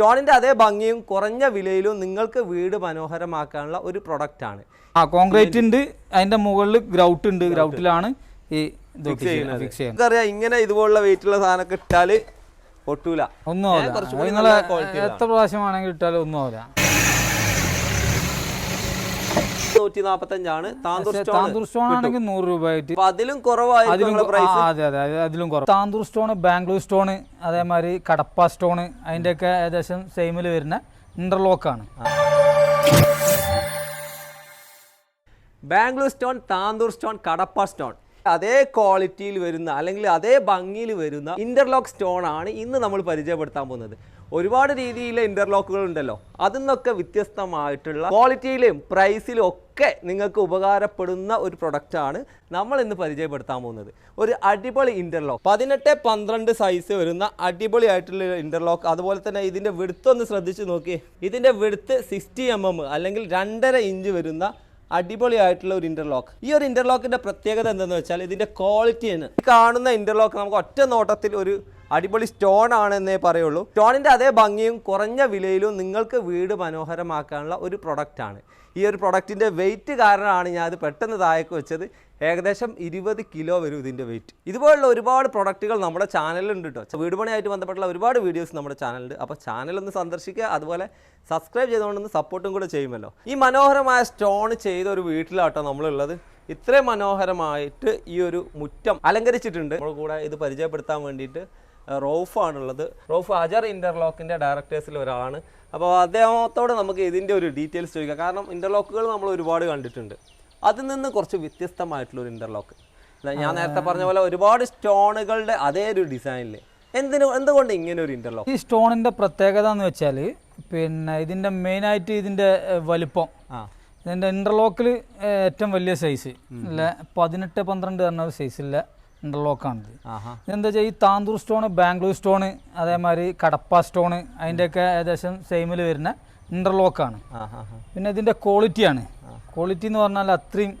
സ്റ്റോണിന്റെ അതേ ഭംഗിയും കുറഞ്ഞ വിലയിലും നിങ്ങൾക്ക് വീട് മനോഹരമാക്കാനുള്ള ഒരു പ്രൊഡക്റ്റ് ആണ്. ആ കോൺക്രീറ്റ് ഉണ്ട് അതിന്റെ മുകളിൽ ഗ്രൗട്ട് ഉണ്ട് ഗ്രൗട്ടിലാണ് ഈ നമുക്കറിയാം ഇങ്ങനെ ഇതുപോലുള്ള വെയിറ്റുള്ള സാധനമൊക്കെ ഇട്ടാൽ പൊട്ടൂല ഒന്നും ആവില്ല എത്ര പ്രാവശ്യം വേണമെങ്കിൽ ഇട്ടാലും ഒന്നും ആവില്ല നൂറ്റി നാപ്പത്തഞ്ചാണ് താന്തൂർ സ്റ്റോൺ ആണെങ്കിൽ നൂറ് രൂപ ആയിട്ട് അതിലും ആ, അതെ അതെ അതിലും കുറവ്. താന്തൂർ സ്റ്റോൺ ബാംഗ്ലൂർ സ്റ്റോൺ അതേമാതിരി കടപ്പ സ്റ്റോൺ അതിന്റെയൊക്കെ ഏകദേശം സെയിമിൽ വരുന്ന ഇന്റർലോക്കാണ് Bangalore stone Tandur stone Cuddapah stone. അതേ ക്വാളിറ്റിയിൽ വരുന്ന അല്ലെങ്കിൽ അതേ ഭംഗിയിൽ വരുന്ന ഇന്റർലോക്ക് സ്റ്റോൺ ആണ് ഇന്ന് നമ്മൾ പരിചയപ്പെടുത്താൻ പോകുന്നത്. ഒരുപാട് രീതിയിലെ ഇന്റർലോക്കുകൾ ഉണ്ടല്ലോ. അതിൽ നിന്നൊക്കെ വ്യത്യസ്തമായിട്ടുള്ള ക്വാളിറ്റിയിലും പ്രൈസിലും ഒക്കെ നിങ്ങൾക്ക് ഉപകാരപ്പെടുന്ന ഒരു പ്രൊഡക്റ്റാണ് നമ്മൾ ഇന്ന് പരിചയപ്പെടുത്താൻ പോകുന്നത്. ഒരു അടിപൊളി ഇന്റർലോക്ക് പതിനെട്ട് പന്ത്രണ്ട് സൈസ് വരുന്ന അടിപൊളി ആയിട്ടുള്ള ഇന്റർലോക്ക് അതുപോലെ തന്നെ ഇതിന്റെ വിടുത്ത് ഒന്ന് ശ്രദ്ധിച്ച് നോക്കി ഇതിന്റെ വിടുത്ത് സിക്സ്റ്റി എം എം അല്ലെങ്കിൽ രണ്ടര ഇഞ്ച് വരുന്ന അടിപൊളി ആയിട്ടുള്ള ഒരു ഇന്റർലോക്ക് ഈ ഒരു ഇന്റർലോക്കിന്റെ പ്രത്യേകത എന്തെന്ന് വെച്ചാൽ ഇതിന്റെ ക്വാളിറ്റിയാണ് ഈ കാണുന്ന ഇന്റർലോക്ക് നമുക്ക് ഒറ്റ നോട്ടത്തിൽ ഒരു അടിപൊളി സ്റ്റോൺ ആണെന്നേ പറയുള്ളൂ. സ്റ്റോണിന്റെ അതേ ഭംഗിയും കുറഞ്ഞ വിലയിലും നിങ്ങൾക്ക് വീട് മനോഹരമാക്കാനുള്ള ഒരു പ്രൊഡക്റ്റാണ് ഈ ഒരു പ്രൊഡക്റ്റിന്റെ വെയിറ്റ് കാരണമാണ് ഞാൻ അത് പെട്ടെന്ന് താഴേക്ക് വെച്ചത്. ഏകദേശം ഇരുപത് കിലോ വരും ഇതിന്റെ വെയിറ്റ് ഇതുപോലുള്ള ഒരുപാട് പ്രൊഡക്റ്റുകൾ നമ്മുടെ ചാനലിലുണ്ട് കേട്ടോ വീട് പണിയായിട്ട് ബന്ധപ്പെട്ടുള്ള ഒരുപാട് വീഡിയോസ് നമ്മുടെ ചാനലുണ്ട് അപ്പോൾ ചാനലൊന്ന് സന്ദർശിക്കുക. അതുപോലെ സബ്സ്ക്രൈബ് ചെയ്തുകൊണ്ടൊന്ന് സപ്പോർട്ടും കൂടെ ചെയ്യുമല്ലോ. ഈ മനോഹരമായ സ്റ്റോൺ ചെയ്ത ഒരു വീട്ടിലാട്ടോ നമ്മളുള്ളത്. ഇത്രയും മനോഹരമായിട്ട് ഈ ഒരു മുറ്റം അലങ്കരിച്ചിട്ടുണ്ട്. നമ്മുടെ കൂടെ ഇത് പരിചയപ്പെടുത്താൻ വേണ്ടിയിട്ട് റോഫാണുള്ളത് റോഫ് അജർ ഇന്റർലോക്കിന്റെ ഡയറക്ടേഴ്സിൽ ഒരാളാണ്. അപ്പോൾ അദ്ദേഹത്തോട് നമുക്ക് ഇതിന്റെ ഒരു ഡീറ്റെയിൽസ് ചോദിക്കാം. കാരണം ഇന്റർലോക്കുകൾ നമ്മൾ ഒരുപാട് കണ്ടിട്ടുണ്ട്. അതിൽ നിന്ന് കുറച്ച് വ്യത്യസ്തമായിട്ടുള്ള ഒരു ഇന്റർലോക്ക് ഞാൻ നേരത്തെ പറഞ്ഞ പോലെ ഒരുപാട് സ്റ്റോണുകളുടെ അതേ ഒരു ഡിസൈനിൽ എന്തിനു എന്തുകൊണ്ട് ഇങ്ങനെ ഒരു ഇന്റർലോക്ക് ഈ സ്റ്റോണിന്റെ പ്രത്യേകത എന്ന് വെച്ചാൽ പിന്നെ ഇതിന്റെ മെയിൻ ആയിട്ട് ഇതിന്റെ വലുപ്പം. ഇതിന്റെ ഇന്റർലോക്കിൽ ഏറ്റവും വലിയ സൈസ് അല്ല പതിനെട്ട് പന്ത്രണ്ട് പറഞ്ഞ ഒരു സൈസില്ല ഇന്റർലോക്കാണിത് ഇതെന്താ വെച്ചാൽ ഈ താന്തൂർ സ്റ്റോൺ ബാംഗ്ലൂർ സ്റ്റോൺ അതേമാതിരി കടപ്പ സ്റ്റോൺ അതിന്റെയൊക്കെ ഏകദേശം സെയിമിൽ വരുന്ന ഇന്റർലോക്കാണ്. പിന്നെ ഇതിന്റെ ക്വാളിറ്റിയാണ് ക്വാളിറ്റി എന്ന് പറഞ്ഞാൽ അത്രയും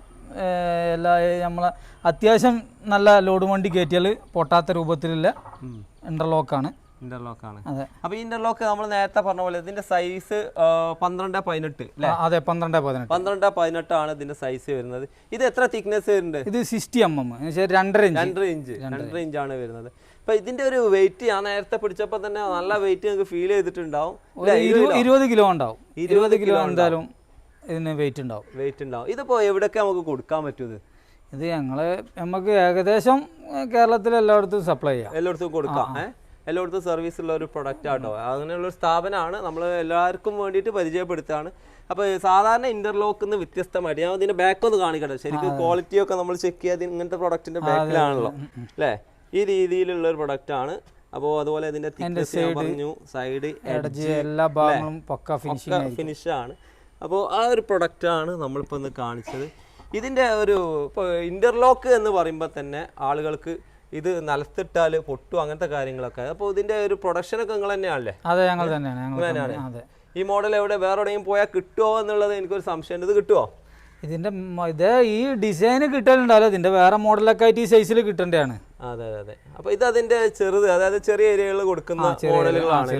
എല്ലാ നമ്മളെ അത്യാവശ്യം നല്ല ലോഡ് വണ്ടി കയറ്റിയാൽ പൊട്ടാത്ത രൂപത്തിലുള്ള ഇന്റർലോക്കാണ് ഇന്റർലോക്ക് ആണ്. അപ്പൊ ഇന്റർലോക്ക് നമ്മൾ നേരത്തെ പറഞ്ഞ പോലെ ഇതിന്റെ സൈസ് പന്ത്രണ്ട് പതിനെട്ട് അതെ പന്ത്രണ്ട് പതിനെട്ട്. പന്ത്രണ്ട് പതിനെട്ടാണ് ഇതിന്റെ സൈസ് വരുന്നത്. ഇത് എത്ര തിക്നെസ് വരുന്നുണ്ട്? ഇത് സിക്സ്റ്റി എം എം രണ്ടര ഇഞ്ച് രണ്ടര ഇഞ്ച് രണ്ടര ഇഞ്ചാണ് വരുന്നത്. അപ്പൊ ഇതിന്റെ ഒരു വെയിറ്റ് ഞാൻ നേരത്തെ പിടിച്ചപ്പോ തന്നെ നല്ല വെയിറ്റ് നിങ്ങൾക്ക് ഫീൽ ചെയ്തിട്ടുണ്ടാവും. ഇരുപത് കിലോ. ഉണ്ടാവും. ഇരുപത് കിലോ എന്തായാലും ഇതിന് വെയിറ്റ് ഉണ്ടാവും. വെയിറ്റ് ഉണ്ടാവും. ഇതിപ്പോ എവിടെയൊക്കെ നമുക്ക് കൊടുക്കാൻ പറ്റും ഇത്? ഞങ്ങൾ നമുക്ക് ഏകദേശം കേരളത്തിൽ എല്ലായിടത്തും സപ്ലൈ ചെയ്യാം. എല്ലായിടത്തും കൊടുക്കാം. എല്ലായിടത്തും സർവീസ് ഉള്ള ഒരു പ്രൊഡക്റ്റ് ആട്ടോ. അങ്ങനെയുള്ള ഒരു സ്ഥാപനമാണ് നമ്മൾ എല്ലാവർക്കും വേണ്ടിയിട്ട് പരിചയപ്പെടുത്താണ് അപ്പോൾ സാധാരണ ഇന്റർലോക്ക് നിന്ന് വ്യത്യസ്തമായിട്ട് ഞാൻ ഇതിന്റെ ബാക്ക് ഒന്ന് കാണിക്കട്ടെ. ശരിക്കും ക്വാളിറ്റി ഒക്കെ നമ്മൾ ചെക്ക് ചെയ്യാതെ ഇങ്ങനത്തെ പ്രൊഡക്റ്റിന്റെ ബാക്കിലാണല്ലോ അല്ലേ? ഈ രീതിയിലുള്ള ഒരു പ്രൊഡക്റ്റ് ആണ്. അപ്പോൾ അതുപോലെ ഇതിന്റെ ഞാൻ പറഞ്ഞു സൈഡ് എഡ്ജ് എല്ലാ ഭാഗങ്ങളും പക്ക ഫിനിഷിംഗ് ഫിനിഷ് ആണ്. അപ്പോൾ ആ ഒരു പ്രൊഡക്റ്റ് ആണ് നമ്മളിപ്പോൾ ഒന്ന് കാണിച്ചത്. ഇതിന്റെ ഒരു ഇപ്പോൾ ഇന്റർലോക്ക് എന്ന് പറയുമ്പോൾ തന്നെ ആളുകൾക്ക് ഇത് നിലത്തിട്ടാൽ പൊട്ടും അങ്ങനത്തെ കാര്യങ്ങളൊക്കെ. അപ്പോൾ ഇതിന്റെ ഒരു പ്രൊഡക്ഷനൊക്കെ നിങ്ങൾ തന്നെയാണല്ലേ? അതെ ഞങ്ങൾ തന്നെയാണ് ഞങ്ങൾ തന്നെയാണ്. അതെ. ഈ മോഡൽ എവിടെ? വേറെ എവിടെയും പോയാൽ കിട്ടുമോ എന്നുള്ളത് എനിക്കൊരു സംശയമുണ്ട്. ഇത് കിട്ടുമോ ഇതിന്റെ ഇത് ഈ ഡിസൈൻ കിട്ടാനുണ്ടാവില്ല ഇതിന്റെ വേറെ മോഡലൊക്കെ ആയിട്ട് ഈ സൈസിൽ കിട്ടേണ്ടതാണ്. അതെ അതെ അതെ. അപ്പോൾ ഇത് അതിന്റെ ചെറുത് അതായത് ചെറിയ ഏരിയകളിൽ കൊടുക്കുന്ന മോഡലുകളാണ്?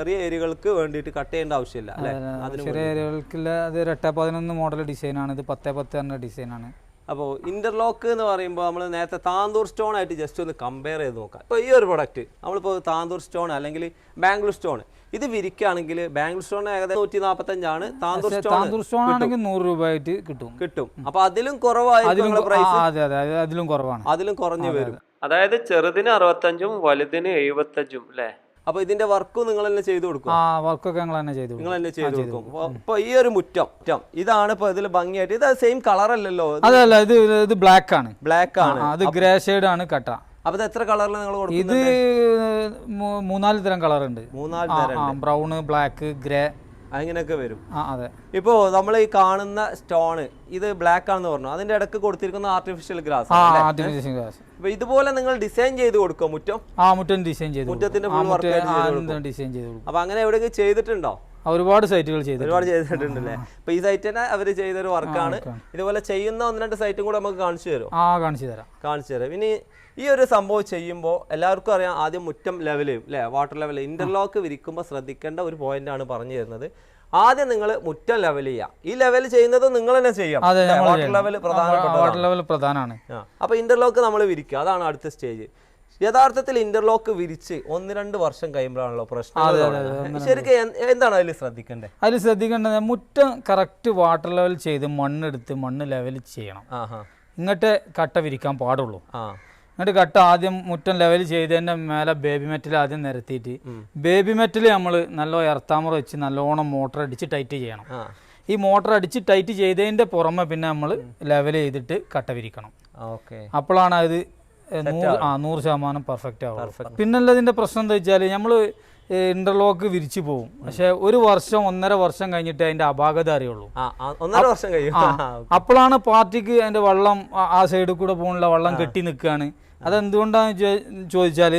ചെറിയ ഏരിയകൾക്ക് വേണ്ടിയിട്ട് കട്ട് ചെയ്യേണ്ട ആവശ്യമില്ല ചെറിയ ഏരിയകൾക്കുള്ള അത് എട്ട് പതിനൊന്ന് മോഡൽ ഡിസൈനാണ് ഇത് പത്ത് പത്ത് പറഞ്ഞ ഡിസൈനാണ് അപ്പോൾ ഇന്റർലോക്ക് എന്ന് പറയുമ്പോൾ നമ്മൾ നേരത്തെ താന്തൂർ സ്റ്റോൺ ആയിട്ട് ജസ്റ്റ് ഒന്ന് കമ്പയർ ചെയ്ത് നോക്കാം. ഇപ്പോൾ ഈ ഒരു പ്രൊഡക്റ്റ് നമ്മളിപ്പോൾ താന്തൂർ സ്റ്റോൺ അല്ലെങ്കിൽ ബാംഗ്ലൂർ സ്റ്റോൺ ഇത് വിരിക്കുകയാണെങ്കിൽ ബാംഗ്ലൂർ സ്റ്റോൺ ഏകദേശം നൂറ്റി നാൽപ്പത്തഞ്ചാണ് താന്തൂർ സ്റ്റോൺ താന്തൂർ സ്റ്റോൺ ആണെങ്കിൽ നൂറ് രൂപ ആയിട്ട് കിട്ടും. കിട്ടും. അപ്പോൾ അതിലും കുറവായിരിക്കും അതിലും പ്രൈസ് അതെ അതെ അതിലും കുറവാണ്. അതിലും കുറഞ്ഞു വരും. അതായത് ചെറുതിന് അറുപത്തഞ്ചും വലുതിന് എഴുപത്തഞ്ചും അല്ലേ അപ്പോൾ ഇതിന്റെ വർക്കും നിങ്ങൾ തന്നെ ചെയ്തു കൊടുക്കും. ആ വർക്കൊക്കെ ഞങ്ങൾ തന്നെ ചെയ്തു നിങ്ങൾ തന്നെ ചെയ്തു കൊടുക്കും. അപ്പൊ ഈ ഒരു മുറ്റം മുറ്റം ഇതാണ് ഇപ്പൊ ഇതിൽ ഭംഗിയായിട്ട്. ഇത് സെയിം കളർ അല്ലല്ലോ? അതല്ല ഇത് ഇത് ബ്ലാക്ക് ആണ്. ബ്ലാക്ക് ആണ്. അത് ഗ്രേ ഷെയ്ഡ് ആണ് കട്ട. അപ്പൊ ഇത് എത്ര കളറിൽ നിങ്ങൾ ഇത് മൂന്നാൽ തരം കളർ ഉണ്ട്. മൂന്നാൽ തരം ആ ബ്രൗണ് ബ്ലാക്ക് ഗ്രേ അങ്ങനെയൊക്കെ വരും. ആ അതെ. ഇപ്പോ നമ്മൾ ഈ കാണുന്ന സ്റ്റോണ് ഇത് ബ്ലാക്ക് ആണെന്ന് പറഞ്ഞു. അതിന്റെ ഇടയ്ക്ക് കൊടുത്തിരിക്കുന്ന ആർട്ടിഫിഷ്യൽ ഗ്രാസ് ആർട്ടിഫിഷ്യൽ ഗ്ലാസ് ഇതുപോലെ നിങ്ങൾ ഡിസൈൻ ചെയ്ത് കൊടുക്കും മുറ്റം? ആ മുറ്റം ഡിസൈൻ ചെയ്തു മുറ്റത്തിന്റെ ഡിസൈൻ ചെയ്തു കൊടുക്കും. അപ്പൊ അങ്ങനെ എവിടെയെങ്കിലും ചെയ്തിട്ടുണ്ടോ? ഒരുപാട് സൈറ്റുകൾ ചെയ്തു ഒരുപാട് ചെയ്തിട്ടുണ്ട് അല്ലേ അപ്പൊ ഈ സൈറ്റ് തന്നെ അവർ ചെയ്തൊരു വർക്കാണ് ഇതുപോലെ ചെയ്യുന്ന ഒന്ന് രണ്ട് സൈറ്റും കൂടെ നമുക്ക് കാണിച്ചു തരും ആ കാണിച്ചു തരാം. കാണിച്ചു തരാം. ഇനി ഈ ഒരു സംഭവം ചെയ്യുമ്പോൾ എല്ലാവർക്കും അറിയാം ആദ്യം മുറ്റം ലെവൽ അല്ലേ വാട്ടർ ലെവൽ ഇന്റർലോക്ക് വിരിക്കുമ്പോൾ ശ്രദ്ധിക്കേണ്ട ഒരു പോയിന്റ് ആണ് പറഞ്ഞു തരുന്നത്. ആദ്യം നിങ്ങൾ മുറ്റം ലെവൽ ചെയ്യുക ഈ ലെവൽ ചെയ്യുന്നത് നിങ്ങൾ തന്നെ ചെയ്യാം വാട്ടർ ലെവൽ വാട്ടർ ലെവൽ പ്രധാനമാണ് അപ്പൊ അപ്പോൾ ഇന്റർലോക്ക് നമ്മൾ വിരിക്കുക. അതാണ് അടുത്ത സ്റ്റേജ് യഥാർത്ഥത്തിൽ ഇന്റർലോക്ക് വിരിച്ച് ഒന്ന് രണ്ട് വർഷം കഴിയുമ്പോഴാണല്ലോ പ്രശ്നം. ശരിക്കും എന്താണ് അതിൽ ശ്രദ്ധിക്കേണ്ടത്? അതിൽ ശ്രദ്ധിക്കേണ്ടത് മുറ്റം കറക്റ്റ് വാട്ടർ ലെവൽ ചെയ്ത് മണ്ണെടുത്ത് മണ്ണ് ലെവൽ ചെയ്യണം. ഇങ്ങോട്ട് കട്ട വിരിക്കാൻ പാടുള്ളൂ. ആ. എന്നിട്ട് കട്ട ആദ്യം മുറ്റം ലെവൽ ചെയ്തതിന്റെ മേലെ ബേബി മെറ്റൽ ആദ്യം നിരത്തിയിട്ട്. ബേബി മെറ്റൽ നമ്മൾ നല്ല എർത്താമറ വെച്ച് നല്ലോണം മോട്ടർ അടിച്ച് ടൈറ്റ് ചെയ്യണം. ഈ മോട്ടർ അടിച്ച് ടൈറ്റ് ചെയ്തതിന്റെ പുറമെ പിന്നെ നമ്മൾ ലെവൽ ചെയ്തിട്ട് കട്ട വിരിക്കണം. ഓക്കെ. അപ്പോഴാണ് അത് നൂറ് ആ നൂറ് ശതമാനം പെർഫെക്റ്റ് ആവും പിന്നുള്ളതിന്റെ പ്രശ്നം എന്താ വെച്ചാൽ നമ്മൾ ഇന്റർലോക്ക് വിരിച്ചു പോകും പക്ഷെ ഒരു വർഷം ഒന്നര വർഷം കഴിഞ്ഞിട്ട് അതിന്റെ അപാകത അറിയുള്ളൂ. ഒന്നര വർഷം കഴിയും. അപ്പോഴാണ് പാർട്ടിക്ക് അതിന്റെ വെള്ളം ആ- സൈഡിൽ കൂടെ പോകുന്നില്ല വെള്ളം കെട്ടി നിൽക്കുകയാണ് അതെന്തുകൊണ്ടാന്ന് ചോദിച്ചാൽ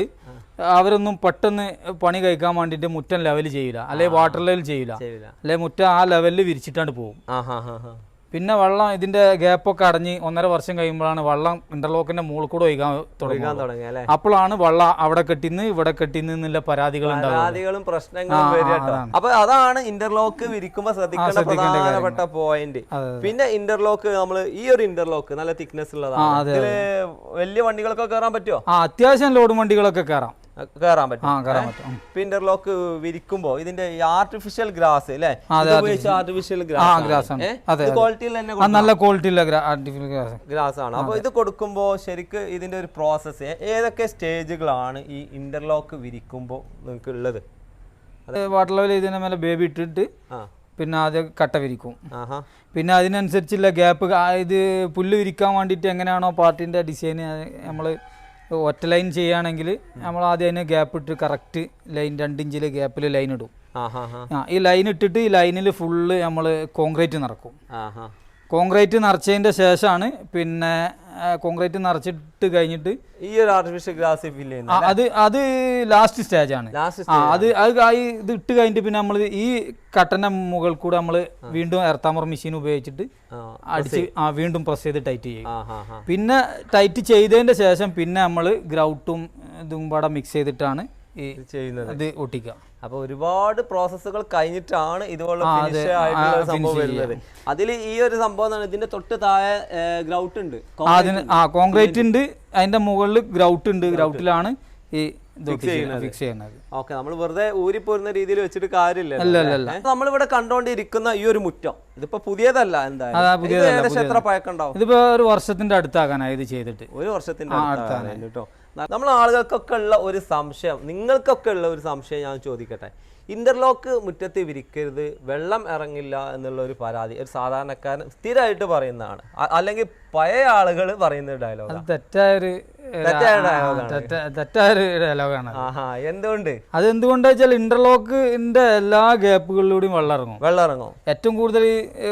അവരൊന്നും പെട്ടെന്ന് പണി കഴിക്കാൻ വേണ്ടിയിട്ട് മുറ്റം ലെവൽ ചെയ്യില്ല അല്ലെങ്കിൽ വാട്ടർ ലെവൽ ചെയ്യില്ല അല്ലെ അല്ലെങ്കിൽ മുറ്റം ആ ലെവലിൽ വിരിച്ചിട്ടാണ് പോകും. പിന്നെ വെള്ളം ഇതിന്റെ ഗ്യാപ്പൊക്കെ അടഞ്ഞ് ഒന്നര വർഷം കഴിയുമ്പോഴാണ് വെള്ളം ഇന്റർലോക്കിന്റെ മുകളിൽ കൂടെ ഒഴുകാൻ തുടങ്ങാൻ തുടങ്ങുന്നത്. തുടങ്ങി അല്ലേ? അപ്പോഴാണ് വെള്ളം അവിടെ കെട്ടിന്ന് ഇവിടെ കെട്ടിന്ന് എന്നുള്ള പരാതികൾ പരാതികളും പ്രശ്നങ്ങളും അപ്പൊ അതാണ് ഇന്റർലോക്ക് വിരിക്കുമ്പോ ശ്രദ്ധിക്കേണ്ട പ്രധാനപ്പെട്ട പോയിന്റ് പിന്നെ ഇന്റർലോക്ക് നമ്മൾ ഈ ഒരു ഇന്റർലോക്ക് നല്ല തിക്നെസ് ഉള്ളതാണ്. വലിയ വണ്ടികളൊക്കെ കയറാൻ പറ്റുമോ അത്യാവശ്യം ലോഡ് വണ്ടികളൊക്കെ കയറാം. കയറാൻ പറ്റും. ഇന്റർലോക്ക് വിരിക്കുമ്പോ ഇതിന്റെ ആർട്ടിഫിഷ്യൽ ഗ്രാസ് അല്ലേ അതെ, ആർട്ടിഫിഷ്യൽ ഗ്രാസ് ആണ്. അതെ ക്വാളിറ്റിയിൽ തന്നെ നല്ല ഗ്രാസ് ഗ്രാസ് ആണ്. അപ്പൊ ഇത് കൊടുക്കുമ്പോ ശരിക്ക് ഇതിന്റെ ഒരു പ്രോസസ്സ് ഏതൊക്കെ സ്റ്റേജുകളാണ് ഈ ഇന്റർലോക്ക് വിരിക്കുമ്പോ നിങ്ങൾക്ക് ഉള്ളത് വാട്ടർ ലെവൽ ഇതിന്റെ മേലെ ബേബി ഇട്ടിട്ട് പിന്നെ ആദ്യം കട്ട വിരിക്കും. പിന്നെ അതിനനുസരിച്ചുള്ള ഗ്യാപ്പ് ഇത് പുല്ല് വിരിക്കാൻ വേണ്ടിയിട്ട് എങ്ങനെയാണോ പാർട്ടിന്റെ ഡിസൈൻ നമ്മൾ ഒറ്റ ലൈൻ ചെയ്യുകയാണെങ്കിൽ നമ്മൾ ആദ്യം അതിന് ഗ്യാപ്പ് ഇട്ട് കറക്റ്റ് ലൈൻ രണ്ടിഞ്ചിൽ ഗ്യാപ്പിൽ ലൈൻ ഇടും. ഈ ലൈൻ ഇട്ടിട്ട് ഈ ലൈനിൽ ഫുള്ള് നമ്മൾ കോൺക്രീറ്റ് നടക്കും. കോൺക്രീറ്റ് നിറച്ചതിന്റെ ശേഷമാണ് പിന്നെ കോൺക്രീറ്റ് നിറച്ചിട്ട് കഴിഞ്ഞിട്ട് ഈ ഒരു ആർട്ടിഫിഷ്യൽ ഗ്രാസ് ഫിൽ ചെയ്യുന്നത് അത് അത് ലാസ്റ്റ് സ്റ്റേജ് ആണ്. അത് അത് ഇത് ഇട്ട് കഴിഞ്ഞിട്ട് പിന്നെ നമ്മൾ ഈ കട്ടന്റെ മുകൾ കൂടെ നമ്മൾ വീണ്ടും എർത്താമർ മെഷീൻ ഉപയോഗിച്ചിട്ട് അടിച്ച് ആ വീണ്ടും പ്രസ് ചെയ്ത് ടൈറ്റ് ചെയ്യും. പിന്നെ ടൈറ്റ് ചെയ്തതിന്റെ ശേഷം പിന്നെ നമ്മൾ ഗ്രൗട്ടും ഇതും പാടെ മിക്സ് ചെയ്തിട്ടാണ് ഈ ചെയ്യുന്നത്. ഇത് ഒട്ടിക്കുക. അപ്പൊ ഒരുപാട് പ്രോസസ്സുകൾ കഴിഞ്ഞിട്ടാണ് ഇതുപോലെ ഫിനിഷ് ആയിട്ടുള്ള സംഭവം വരുന്നത്. അതിൽ ഈ ഒരു സംഭവം എന്താണ്? ഇതിന്റെ തൊട്ട് താഴെ ഗ്രൗട്ട് ഉണ്ട്. ആ കോൺക്രീറ്റ് ഉണ്ട്. അതിന്റെ മുകളിൽ ഗ്രൗട്ട് ഉണ്ട്. ഗ്രൗട്ടിലാണ് ഈ ഫിക്സ് ചെയ്യുന്നത്. ഓക്കെ നമ്മൾ വെറുതെ ഊരി പോരുന്ന രീതിയിൽ വെച്ചിട്ട് കാര്യമില്ല. നമ്മളിവിടെ കണ്ടോണ്ടിരിക്കുന്ന ഈ ഒരു മുറ്റം ഇതിപ്പോ പുതിയതല്ല എന്തായാലും. ഇതിപ്പോ ഒരു വർഷത്തിന്റെ അടുത്താകാനായി ഇത് ചെയ്തിട്ട്. ഒരു വർഷത്തിന്റെ അടുത്താണ് കേട്ടോ. നമ്മൾ ആളുകൾക്കൊക്കെ ഉള്ള ഒരു സംശയം നിങ്ങൾക്കൊക്കെ ഉള്ള ഒരു സംശയം ഞാൻ ചോദിക്കട്ടെ. ഇന്റർലോക്ക് മുറ്റത്ത് വിരിക്കരുത് വെള്ളം ഇറങ്ങില്ല എന്നുള്ള ഒരു പരാതി ഒരു സാധാരണക്കാരൻ സ്ഥിരമായിട്ട് പറയുന്നതാണ്. അല്ലെങ്കിൽ പഴയ ആളുകൾ പറയുന്ന ഡയലോഗ് തെറ്റായ dialogue തെറ്റായൊരു ഡയലോഗാണ് ആഹാ എന്തുകൊണ്ട്? അത് എന്തുകൊണ്ടാ വെച്ചാൽ ഇന്റർലോക്കിന്റെ എല്ലാ ഗ്യാപ്പുകളിലൂടെയും വെള്ളം ഇറങ്ങും. വെള്ളം ഇറങ്ങും. ഏറ്റവും കൂടുതൽ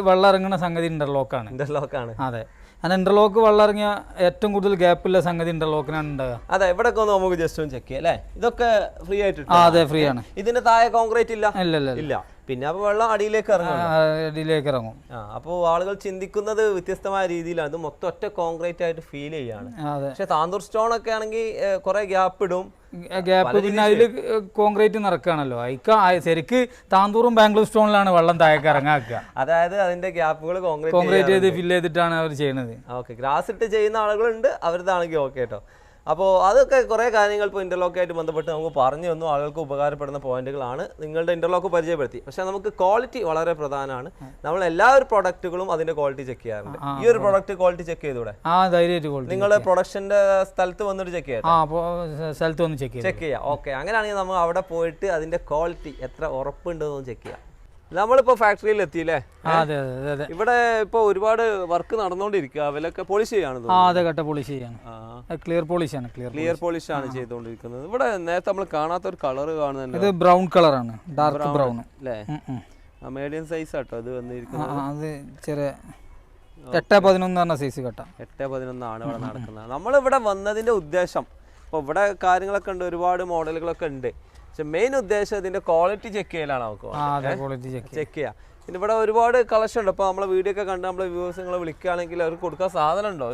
വെള്ളം ഇറങ്ങുന്ന സംഗതി ഇന്റർലോക്കാണ് ഇന്റർലോക്കാണ് അതെ. അങ്ങനെ ഇന്റർലോക്ക് വെള്ളം ഇറങ്ങിയ ഏറ്റവും കൂടുതൽ ഗ്യാപ്പുള്ള സംഗതി ഇന്റർലോക്കിനാണ് ഉണ്ടാകുക അതെ ഇവിടെ ഒന്ന് നമുക്ക് ജസ്റ്റ് ഒന്ന് ചെക്ക് ചെയ്യാം അല്ലേ? ഇതൊക്കെ ഫ്രീ ആയിട്ട് അതെ ഫ്രീ ആണ്. ഇതിന്റെ താഴെ കോൺക്രീറ്റ് ഇല്ല ഇല്ല ഇല്ല. ഇല്ല. പിന്നെ അപ്പൊ വെള്ളം അടിയിലേക്ക് ഇറങ്ങും അടിയിലേക്ക് ഇറങ്ങും. അപ്പോൾ ആളുകൾ ചിന്തിക്കുന്നത് വ്യത്യസ്തമായ രീതിയിലാണ്. ഇത് മൊത്തം ഒറ്റ കോൺക്രീറ്റ് ആയിട്ട് ഫീൽ ചെയ്യാണ്. പക്ഷെ താന്തൂർ സ്റ്റോൺ ഒക്കെ ആണെങ്കിൽ കുറെ ഗ്യാപ്പ് ഇടും. ഗ്യാപ്പ് പിന്നെ അതിൽ കോൺക്രീറ്റ് നിറക്കുകയാണല്ലോ അയക്ക ശരിക്ക് താന്തൂറും ബാംഗ്ലൂർ സ്റ്റോണിലാണ് വെള്ളം താഴേക്ക് ഇറങ്ങാക്കുക. അതായത് അതിന്റെ ഗ്യാപ്പുകൾ കോൺക്രീറ്റ് കോൺക്രീറ്റ് ചെയ്ത് ഫില്ല് ചെയ്തിട്ടാണ് അവർ ചെയ്യുന്നത്. ഓക്കെ ഗ്രാസ് ഇട്ട് ചെയ്യുന്ന ആളുകളുണ്ട്. അവരതാണെങ്കിൽ ഓക്കെ കേട്ടോ അപ്പോൾ അതൊക്കെ കുറേ കാര്യങ്ങൾ ഇപ്പോൾ ഇന്റർലോക്കായിട്ട് ബന്ധപ്പെട്ട് നമുക്ക് പറഞ്ഞു തന്നു. ആളുകൾക്ക് ഉപകാരപ്പെടുന്ന പോയിന്റുകളാണ് നിങ്ങളുടെ ഇന്റർലോക്ക് പരിചയപ്പെടുത്തി. പക്ഷേ നമുക്ക് ക്വാളിറ്റി വളരെ പ്രധാനമാണ്. നമ്മൾ എല്ലാ ഒരു പ്രൊഡക്റ്റുകളും അതിന്റെ ക്വാളിറ്റി ചെക്ക് ചെയ്യാറുണ്ട്. ഈ ഒരു പ്രൊഡക്റ്റ് ക്വാളിറ്റി ചെക്ക് ചെയ്തൂടെ? ആ ധൈര്യമായിട്ട് ക്വാളിറ്റി നിങ്ങൾ പ്രൊഡക്ഷന്റെ സ്ഥലത്ത് വന്നിട്ട് ചെക്ക് ചെയ്യാം. സ്ഥലത്ത് വന്ന് ചെക്ക് ചെയ്യാം ചെക്ക് ചെയ്യാം. ഓക്കെ അങ്ങനെയാണെങ്കിൽ നമ്മൾ അവിടെ പോയിട്ട് അതിന്റെ ക്വാളിറ്റി എത്ര ഉറപ്പുണ്ടെന്ന് ചെക്ക് ചെയ്യാം. നമ്മളിപ്പോൾ ഫാക്ടറിയിൽ എത്തിയില്ലേ അതെ അതെ അതെ ഇവിടെ ഇപ്പൊ ഒരുപാട് വർക്ക് നടന്നുകൊണ്ടിരിക്കുക അവലൊക്കെ പോളിഷ് ചെയ്യാണ് ആ അതെ കട്ട പോളിഷ് ചെയ്യാണ് ക്ലിയർ പോളിഷാണ് ക്ലിയർ ക്ലിയർ പോളിഷ് ആണ് ചെയ്തുകൊണ്ടിരിക്കുന്നത്. ഇവിടെ നേരത്തെ നമ്മൾ കാണാത്ത ഒരു കളർ കാണുന്നുണ്ട് ഇത് ബ്രൗൺ കളറാണ് ഡാർക്ക് ബ്രൗൺ അല്ലേ മീഡിയം സൈസ് ആട്ടോ അത് വന്നിരിക്കുന്നത്. അത് ചെറിയ എട്ട് പതിനൊന്ന് പറഞ്ഞ സൈസ് കട്ട. എട്ട് പതിനൊന്നാണ് ഇവിടെ നടക്കുന്നത്. നമ്മളിവിടെ വന്നതിന്റെ ഉദ്ദേശം ഇപ്പോൾ ഇവിടെ കാര്യങ്ങളൊക്കെ ഉണ്ട് ഒരുപാട് മോഡലുകളൊക്കെ ഉണ്ട്. പക്ഷെ മെയിൻ ഉദ്ദേശം ഇതിന്റെ ക്വാളിറ്റി ചെക്ക് ചെയ്യലാണ് നമുക്ക് ക്വാളിറ്റി ചെക്ക് ചെയ്യാം. പിന്നെ ഇവിടെ ഒരുപാട് കളക്ഷൻ ഉണ്ട്. അപ്പൊ നമ്മളെ വീഡിയോ ഒക്കെ കണ്ട് നമ്മളെ വ്യൂവേഴ്സ് നിങ്ങളെ വിളിക്കുകയാണെങ്കിൽ അവർക്ക് കൊടുക്കാൻ സാധനം ഉണ്ടോ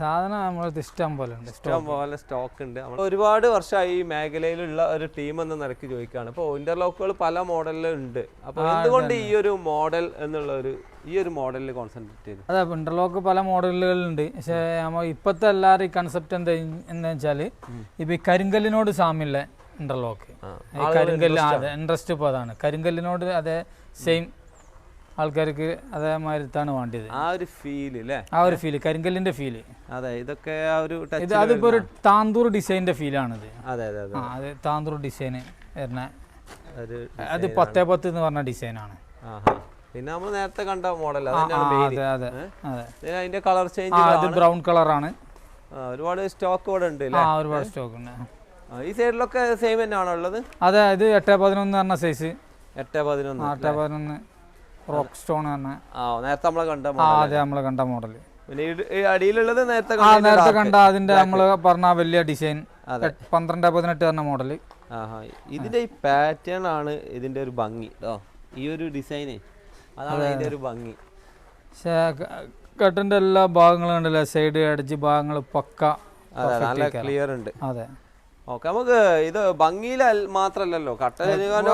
സാധനം ഇഷ്ടം പോലെ ഇഷ്ടം പോലെ സ്റ്റോക്ക് ഉണ്ട്. നമ്മൾ ഒരുപാട് വർഷമായി ഈ മേഖലയിലുള്ള ഒരു ടീം എന്ന നിലയ്ക്ക് ചോദിക്കുകയാണ്. അപ്പോൾ ഇന്റർലോക്കുകൾ പല മോഡലിലും ഉണ്ട്. അപ്പോൾ എന്തുകൊണ്ട് ഈ ഒരു മോഡൽ എന്നുള്ള ഒരു ഈ ഒരു മോഡലിൽ കോൺസെൻട്രേറ്റ് ചെയ്തു? അതെ ഇന്റർലോക്ക് പല മോഡലുകളുണ്ട് പക്ഷേ നമ്മൾ ഇപ്പോഴത്തെ എല്ലാവരും ഈ കൺസെപ്റ്റ് എന്താ എന്താ വെച്ചാൽ ഇപ്പം ഈ കരിങ്കല്ലിനോട് സാമ്യമുള്ള ഇന്റർലോക്ക് കരിങ്കല്ല് അതെ ഇൻട്രസ്റ്റ് ഇപ്പോൾ അതാണ്. കരിങ്കല്ലിനോട് അതേ സെയിം ആൾക്കാർക്ക് അതേമാതിരിത്താണ് വേണ്ടത് ആ ഒരു ഫീൽ അല്ലേ ആ ഒരു ഫീൽ കരിങ്കല്ലിന്റെ ഫീൽ അതെ ഇതൊക്കെ ആ ഒരു ഇത് അതിപ്പോ ഒരു താന്തൂർ ഡിസൈനിന്റെ ഫീലാണിത് അതെ അതെ അതെ. ആ അത് താന്തൂർ ഡിസൈന് വരുന്ന അത് പത്തേ പത്ത് എന്ന് പറഞ്ഞ ഡിസൈനാണ് ആണ്. പിന്നെ നമ്മൾ നേരത്തെ കണ്ട മോഡൽ അതെ അതെ അതെ. അതിന്റെ കളർ ചേഞ്ച് ഇത് ബ്രൗൺ കളറാണ് ഒരുപാട് സ്റ്റോക്ക് ഇവിടെ ഉണ്ട് ആ ഒരുപാട് സ്റ്റോക്ക് ഉണ്ട്. ഈ സൈഡിലൊക്കെ സെയിം തന്നെയാണോ ഉള്ളത്? അതെ ഇത് എട്ട് പതിനൊന്ന് പറഞ്ഞ സൈസ് എട്ട് പതിനൊന്ന് എട്ട് പതിനൊന്ന് റോക്ക് സ്റ്റോൺ തന്നെ ആ നേരത്തെ നമ്മളെ കണ്ട ആ അതെ നമ്മളെ കണ്ട മോഡൽ പിന്നെ ഈ- ഈ അടിയിലുള്ളത് നേരത്തെ ആ നേരത്തെ കണ്ട അതിന്റെ നമ്മൾ പറഞ്ഞ വലിയ ഡിസൈൻ പന്ത്രണ്ട് പതിനെട്ട് പറഞ്ഞ മോഡൽ ഇതിന്റെ ഈ പാറ്റേൺ ആണ് ഇതിന്റെ ഒരു ഭംഗി കേട്ടോ ഈ ഒരു ഡിസൈന് അതാണ് ഇതിന്റെ ഒരു ഭംഗി. പക്ഷേ കട്ടിന്റെ എല്ലാ ഭാഗങ്ങളും ഉണ്ടല്ലോ സൈഡ് അടിച്ച് ഭാഗങ്ങൾ പക്ക അതെ നല്ല ക്ലിയർ ഉണ്ട്. അതെ. ഓക്കെ നമുക്ക് ഇത് ഭംഗിയിൽ മാത്രല്ലല്ലോ. കട്ട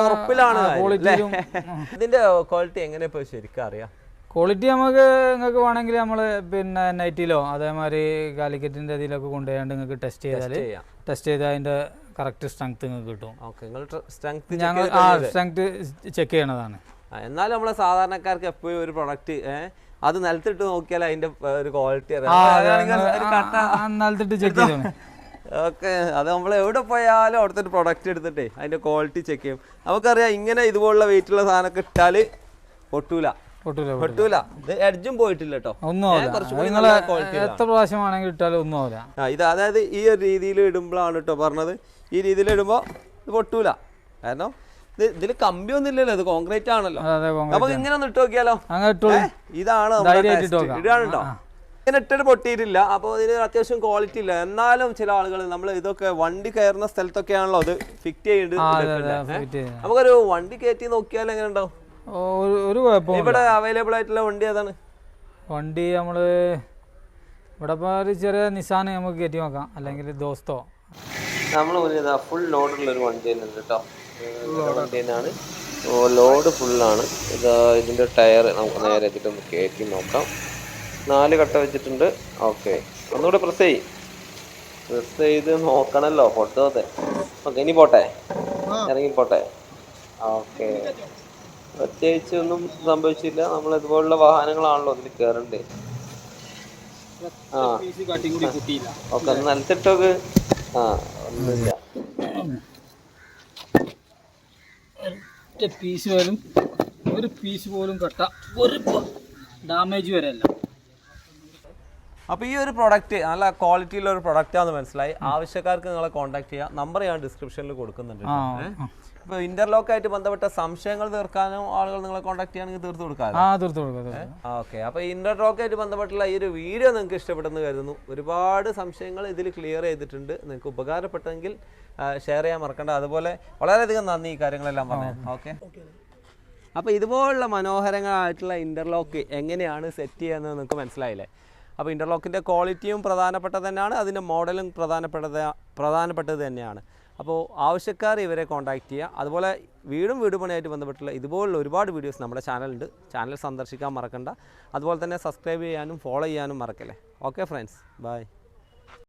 ഉറപ്പിലാണ്? ഇതിന്റെ ക്വാളിറ്റി എങ്ങനെ ഇപ്പൊ ശരിക്കും അറിയാം? ക്വാളിറ്റി നമുക്ക് നിങ്ങൾക്ക് വേണമെങ്കിൽ നമ്മൾ പിന്നെ നൈറ്റിലോ അതേമാതിരി കാലിക്കറ്റിന്റെ ഇതിലൊക്കെ കൊണ്ടുപോയാണ്ട് നിങ്ങൾക്ക് ടെസ്റ്റ് ചെയ്താൽ ടെസ്റ്റ് ചെയ്താൽ അതിന്റെ കറക്റ്റ് സ്ട്രെങ്ത് നിങ്ങൾക്ക് കിട്ടും. ഓക്കെ നിങ്ങൾ സ്ട്രെങ്ത് ഞങ്ങൾ ആ സ്ട്രെങ്ത് ചെക്ക് ചെയ്യണതാണ്. എന്നാലും നമ്മളെ സാധാരണക്കാർക്ക് എപ്പോഴും ഒരു പ്രൊഡക്റ്റ് അത് നിലത്തിട്ട് നോക്കിയാൽ അതിന്റെ ഒരു ക്വാളിറ്റി അറിയാം. നിലത്തിട്ട് ചെക്ക് ചെയ്തോണേ ഓക്കെ അത് നമ്മൾ എവിടെ പോയാലും അവിടുത്തെ ഒരു പ്രൊഡക്റ്റ് എടുത്തിട്ടേ അതിന്റെ ക്വാളിറ്റി ചെക്ക് ചെയ്യും. നമുക്കറിയാം ഇങ്ങനെ ഇതുപോലുള്ള വെയിറ്റ് ഉള്ള സാധനമൊക്കെ ഇട്ടാൽ പൊട്ടൂല. പൊട്ടൂല പൊട്ടൂല. ഇത് എഡ്ജും പോയിട്ടില്ല കേട്ടോ. എത്ര ഇട്ടാലും ഒന്നും ആവില്ല. ഇത് അതായത് ഈ ഒരു രീതിയിൽ ഇടുമ്പോഴാണ് കേട്ടോ പറഞ്ഞത്. ഈ രീതിയിൽ ഇടുമ്പോൾ ഇത് പൊട്ടൂല. കാരണം ഇത് ഇതിൽ കമ്പിയൊന്നും ഇല്ലല്ലോ ഇത് കോൺക്രീറ്റ് ആണല്ലോ. നമുക്ക് ഇങ്ങനെ ഒന്ന് ഇട്ട് നോക്കിയാലോ? ഇതാണ്. ഇടാണ് കേട്ടോ. ഇങ്ങനെ ഇട്ടിട്ട് പൊട്ടിയിട്ടില്ല. അപ്പോൾ ഇതിന് അത്യാവശ്യം ക്വാളിറ്റി ഇല്ല. എന്നാലും ചില ആളുകൾ നമ്മൾ ഇതൊക്കെ വണ്ടി കയറുന്ന സ്ഥലത്തൊക്കെയാണല്ലോ ഫിറ്റ് ചെയ്യേണ്ടത് അതെ. ഫിറ്റ് ചെയ്ത് നമുക്കൊരു വണ്ടി കയറ്റി നോക്കിയാൽ എങ്ങനെ ഉണ്ടാവും ഒരു ഒരു ഇവിടെ അവൈലബിൾ ആയിട്ടുള്ള വണ്ടി ഏതാണ്? വണ്ടി നമ്മൾ ഇവിടെ ഇപ്പോൾ ഒരു ചെറിയ നിസാന് നമുക്ക് കയറ്റി നോക്കാം. അല്ലെങ്കിൽ ദോസ്തോ. നമ്മൾ മുന്നിൽ ഫുൾ ലോഡുള്ള ഒരു വണ്ടി തന്നെ ഉണ്ട് കേട്ടോ. വണ്ടി തന്നെയാണ്. ലോഡ് ഫുള്ളാണ് ഇത് ഇതിന്റെ ടയർ നമുക്ക് നേരെ ഇതിട്ട് ഒന്ന് കയറ്റി നോക്കാം. നാല് കട്ട വെച്ചിട്ടുണ്ട്. ഓക്കെ. ഒന്നുകൂടെ പ്രസ് ചെയ് പ്രസ് ചെയ്ത് നോക്കണല്ലോ പൊട്ടോത്തെ ഓക്കെ ഇനി പോട്ടെ? ഇറങ്ങി പോട്ടെ? ഓക്കെ. പ്രത്യേകിച്ച് ഒന്നും സംഭവിച്ചില്ല. നമ്മൾ ഇതുപോലുള്ള വാഹനങ്ങളാണല്ലോ ഇതിൽ കയറണ്ടേ ആ. ഓക്കെ നിലത്തിട്ടോക്ക് ആ ഒന്നുമില്ല. ഒറ്റ പീസ് പോലും ഒരു പീസ് പോലും കട്ട ഒരു ഡാമേജ് വരെയല്ല അപ്പോൾ ഈ ഒരു പ്രൊഡക്റ്റ് നല്ല ക്വാളിറ്റിയുള്ള ഒരു പ്രൊഡക്റ്റ് ആണെന്ന് മനസ്സിലായി. ആവശ്യക്കാർക്ക് നിങ്ങളെ കോൺടാക്ട് ചെയ്യാം. നമ്പർ ഞാൻ ഡിസ്ക്രിപ്ഷനിൽ കൊടുക്കുന്നുണ്ട് ഇപ്പോൾ ഇന്റർലോക്ക് ആയിട്ട് ബന്ധപ്പെട്ട സംശയങ്ങൾ തീർക്കാനും ആളുകൾ നിങ്ങളെ കോൺടാക്ട് ചെയ്യാണെങ്കിൽ തീർത്ത് കൊടുക്കാം ആ തീർത്ത് കൊടുക്കാം തീർത്ത് കൊടുക്കാം. ഓക്കെ അപ്പോൾ ഇന്റർലോക്ക് ആയിട്ട് ബന്ധപ്പെട്ടുള്ള ഈ ഒരു വീഡിയോ നിങ്ങൾക്ക് ഇഷ്ടപ്പെട്ടെന്ന് കരുതുന്നു. ഒരുപാട് സംശയങ്ങൾ ഇതിൽ ക്ലിയർ ചെയ്തിട്ടുണ്ട്. നിങ്ങൾക്ക് ഉപകാരപ്പെട്ടെങ്കിൽ ഷെയർ ചെയ്യാൻ മറക്കണ്ട. അതുപോലെ വളരെയധികം നന്ദി ഈ കാര്യങ്ങളെല്ലാം പറഞ്ഞു ഓക്കെ അപ്പോൾ ഇതുപോലുള്ള മനോഹരങ്ങളായിട്ടുള്ള ഇന്റർലോക്ക് എങ്ങനെയാണ് സെറ്റ് ചെയ്യുന്നത് നിങ്ങൾക്ക് മനസ്സിലായില്ലേ? അപ്പോൾ ഇന്റർലോക്കിന്റെ ക്വാളിറ്റിയും പ്രധാനപ്പെട്ടത് തന്നെയാണ്. അതിന്റെ മോഡലും പ്രധാനപ്പെട്ടത് പ്രധാനപ്പെട്ടത് തന്നെയാണ്. അപ്പോൾ ആവശ്യക്കാർ ഇവരെ കോൺടാക്റ്റ് ചെയ്യുക. അതുപോലെ വീടും വീട് പണിയായിട്ട് ബന്ധപ്പെട്ടുള്ള ഇതുപോലുള്ള ഒരുപാട് വീഡിയോസ് നമ്മുടെ ചാനലുണ്ട് ചാനൽ സന്ദർശിക്കാൻ മറക്കണ്ട. അതുപോലെ തന്നെ സബ്സ്ക്രൈബ് ചെയ്യാനും ഫോളോ ചെയ്യാനും മറക്കല്ലേ. Okay friends bye